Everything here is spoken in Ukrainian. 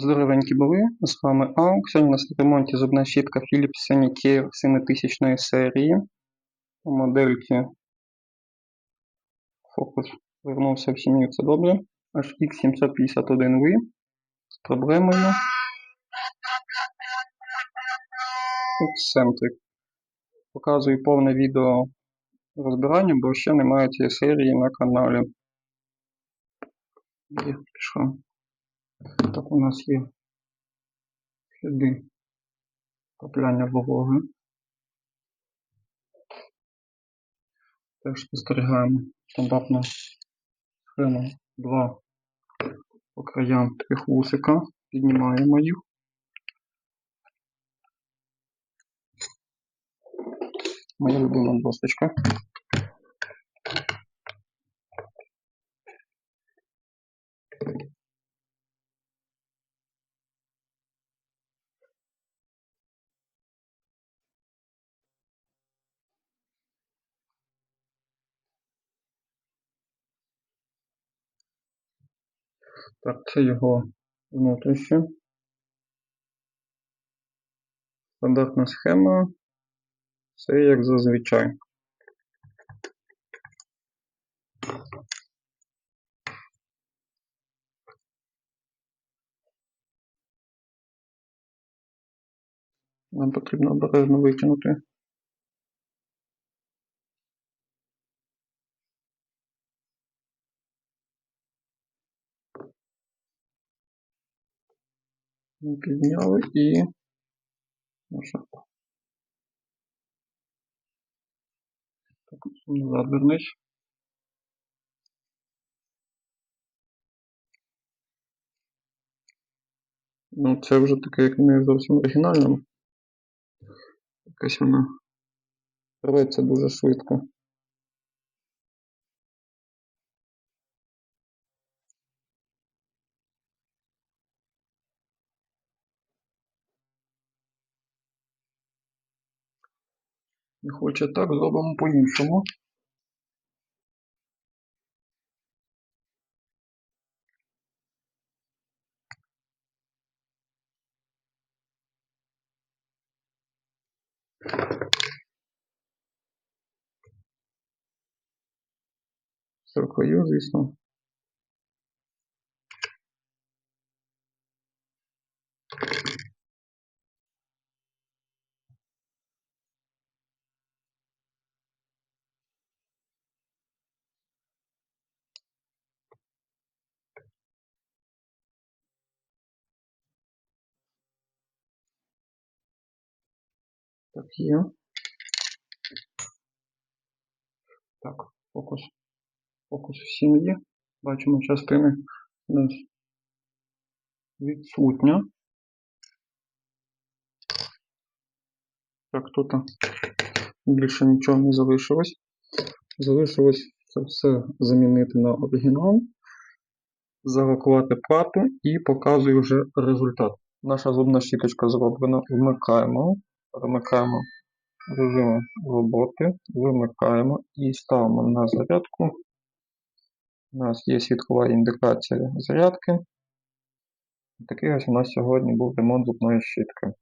Здоровенькі були, з вами Аук. Сьогодні у нас на ремонті зубна щітка Philips Sonicare 7000 серії. У модельки фокус вернувся в сім'ю, це добре. HX751V з проблемою. Ексцентрик. Показую повне відео розбирання, бо ще немає цієї серії на каналі. Є, пішов. Так у нас є сліди потрапляння вологи. Теж спостерігаємо стандартну схему 2 по краям таких вусика. Піднімаємо їх. Моя любима досточка. Так, це його внутрішнє. Стандартна схема. Все як зазвичай. Нам потрібно обережно витягнути. Ми підняли і наша. Так, назад вернись. Ну, це вже таке, як не зовсім оригінально. Якась вона рветься дуже швидко. Не хоче так, зробимо по-іншому. Сорокою, звісно. Так, є. Так, фокус. Фокус в сім'ї. Бачимо частини у нас відсутня. Так, тут більше нічого не залишилось. Залишилось це все замінити на оригінал, зарахувати плату і показую вже результат. Наша зубна щіточка зроблена. Вмикаємо, перемикаємо режим роботи, вимикаємо і ставимо на зарядку. У нас є світлова індикація зарядки. Такий ось у нас сьогодні був ремонт зубної щітки.